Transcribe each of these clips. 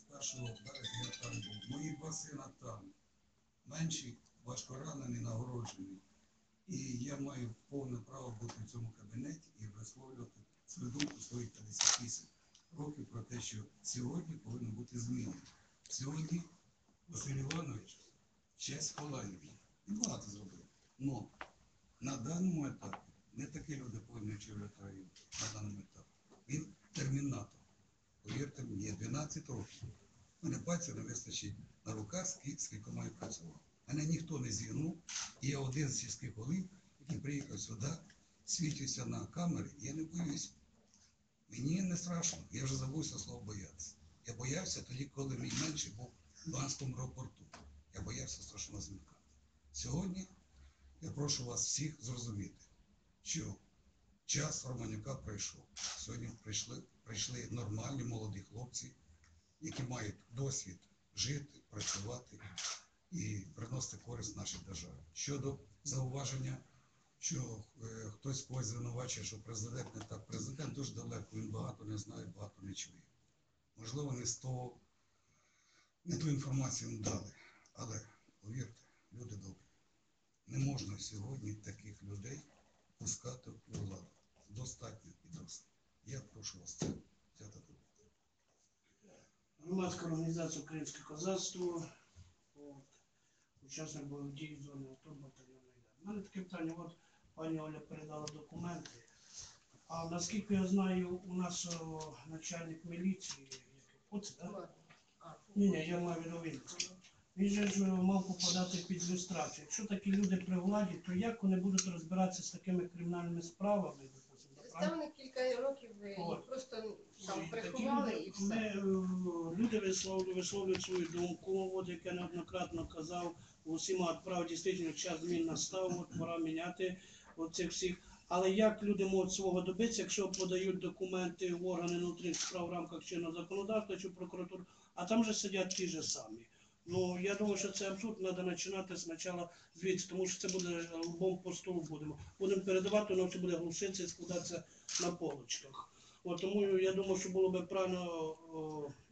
21 березня там був. Мої два сина там. Менший важко ранений, нагороджений. І я маю повне право бути в цьому кабінеті і висловлювати свою думку своїх 58 років про те, що сьогодні повинна бути зміна. Сьогодні Василь Іванович честь хвалає. Він багато зробив. Но на даному етапі не такі люди повинні очолювати район на даному етапі. Він термінатор. Повірте мені, я 12 років. Мене пальця не вистачить на руках, скільки, скільки маю працював. Мене ніхто не зігнув. І я один з сільських голів, який приїхав сюди, світився на камери, я не боюсь. Мені не страшно, я вже забувся слово боятися. Я боявся тоді, коли мій менший був в Луганському аеропорту. Я боявся страшно зникати. Сьогодні я прошу вас всіх зрозуміти, що час Романюка прийшов. Сьогодні прийшли, прийшли нормальні молоді хлопці, які мають досвід жити, працювати і приносити користь нашій державі. Щодо зауваження, що е, хтось когось звинувачує, що президент не так. Президент дуже далеко, він багато не знає, багато не чує. Можливо, не з того, не ту інформацію їм дали. Але повірте, люди добрі, не можна сьогодні таких людей пускати у владу. Достатньо і досить. Я прошу вас це взяти до уваги. Громадська організація Українське козацтво, от, учасник бойових дій в зоні АТО батальйон «Майдан». У мене таке питання, от пані Оля передала документи. А наскільки я знаю, у нас о, начальник міліції, як Поц, так? Ні, ні, я маю в виду він. Же ж мав попадати під люстрацію. Якщо такі люди при владі, то як вони будуть розбиратися з такими кримінальними справами? правильно? Ставник кілька років От. просто там приховали і люди, все. Ми, е, люди висловлюють, висловлюють свою думку, от як я неоднократно казав, усіма прав дійсно час змін настав, от пора міняти оцих всіх. Але як люди можуть свого добитися, якщо подають документи в органи внутрішніх справ в рамках чинного законодавства чи прокуратури, а там же сидять ті ж самі. Ну я думаю, що це абсурд треба починати спочатку звідси, тому що це буде лбом по столу будемо. Будемо передавати, воно все буде глушитися і складатися на полочках. От, тому я думаю, що було б правильно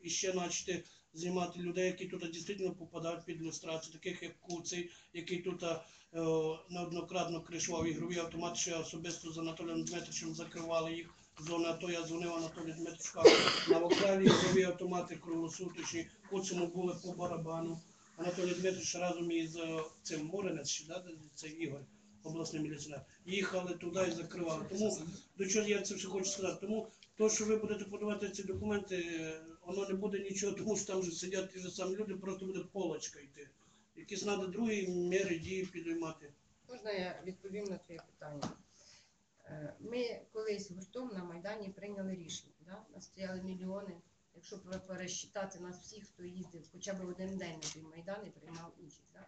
іще почати знімати людей, які тут дійсно попадають під ілюстрацію, таких як Куций, який тут е, неоднократно кришував ігрові автомати, що я особисто з Анатолієм Дмитричем закривали їх. Зони АТО я дзвонив Анатолію Дмитричу, на вокзалі ігрові автомати круглосуточні, Куцому були по барабану. Анатолій Дмитрич разом із е, цим Моринець, ще, да, це Ігор, обласний міліціонер, їхали туди і закривали. Тому до чого я це все хочу сказати. Тому то, що ви будете подавати ці документи, воно не буде нічого, тому що там вже сидять ті ж самі люди, просто буде полочка йти. Якісь треба другі міри дії підіймати. Можна я відповім на твоє питання? Е, Ми колись гуртом на Майдані прийняли рішення. Да? Нас стояли мільйони. Якщо пересчитати нас всіх, хто їздив хоча б один день на той Майдан і приймав участь. Да?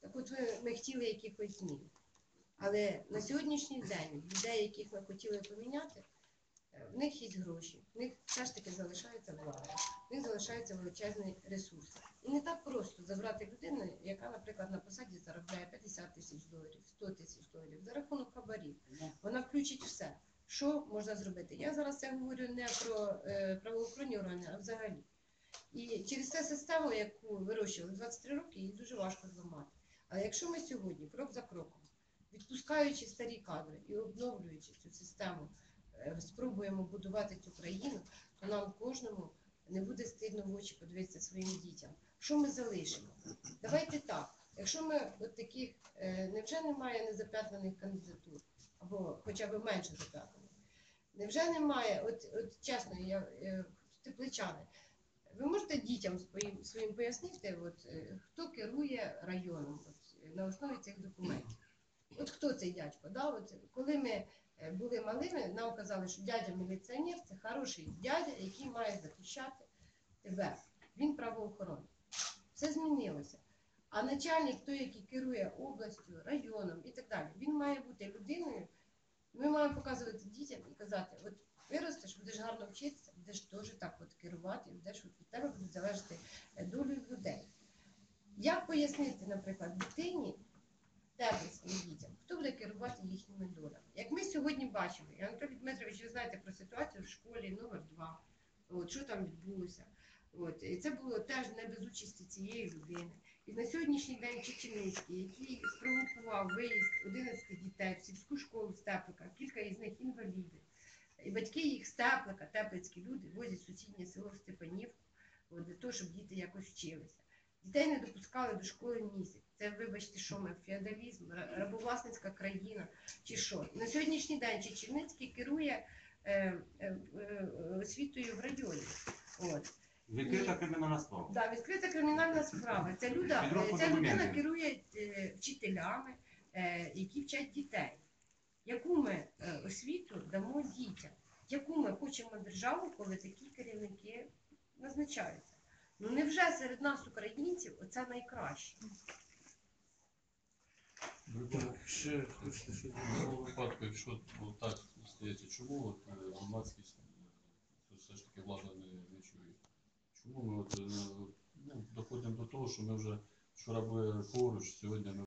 Так от ми, хотіли якихось змін. Але на сьогоднішній день людей, яких ми хотіли поміняти, в них є гроші, в них все ж таки залишається влада, в них залишаються величезні ресурси. І не так просто забрати людину, яка, наприклад, на посаді заробляє 50 тисяч доларів, 100 тисяч доларів за рахунок хабарів. Вона включить все. Що можна зробити? Я зараз це говорю не про е, правоохоронні органи, а взагалі. І через цю систему, яку вирощували 23 роки, її дуже важко зламати. Але якщо ми сьогодні, крок за кроком, відпускаючи старі кадри і обновлюючи цю систему, спробуємо будувати цю країну, то нам кожному не буде стидно в очі подивитися своїм дітям. Що ми залишимо? Давайте так. Якщо ми от таких, е, невже немає незап'ятнаних кандидатур, або хоча б менше зап'ятнаних? Невже немає, от, от чесно, я е, тепличани, ви можете дітям своїм, своїм пояснити, от, е, хто керує районом от, е, на основі цих документів? От хто цей дядько? Да? От, коли ми е, були малими, нам казали, що дядя міліціонер це хороший дядя, який має захищати тебе. Він правоохоронець. Все змінилося. А начальник, той, який керує областю, районом і так далі, він має бути людиною. Ми маємо показувати дітям і казати, от виростеш, будеш гарно вчитися, будеш теж так от керувати, будеш від тебе будуть залежати е, долі людей. Як пояснити, наприклад, дитині, своїм дітям, хто буде керувати їхніми долями? Як ми сьогодні бачили, і Анатолій Дмитрович, ви знаєте про ситуацію в школі номер 2 от що там відбулося. От, і це було теж не без участі цієї людини. І на сьогоднішній день Чеченицький, який спровокував виїзд 11 дітей в сільську школу Степлика, кілька із них інваліди. І батьки їх з Теплика, теплицькі люди, возять в сусіднє село Степанівку от, для того, щоб діти якось вчилися. Дітей не допускали до школи місяць. Це, вибачте, що ми феодалізм, рабовласницька країна чи що. На сьогоднішній день Чеченицький керує е, е, е, освітою в районі. От. Відкрита кримінальна справа. Да, відкрита кримінальна справа. Ця, люда, ця людина документів. керує е, вчителями, е, які вчать дітей. Яку ми е, освіту дамо дітям? Яку ми хочемо державу, коли такі керівники назначаються? Ну невже серед нас, українців, оце найкраще? Так, ще хочете, що в цьому випадку, якщо от так стається, чому от е, громадськість е, все ж таки влада не, не чує? Чому ми от, е, ну, доходимо до того, що ми вже вчора були поруч, сьогодні ми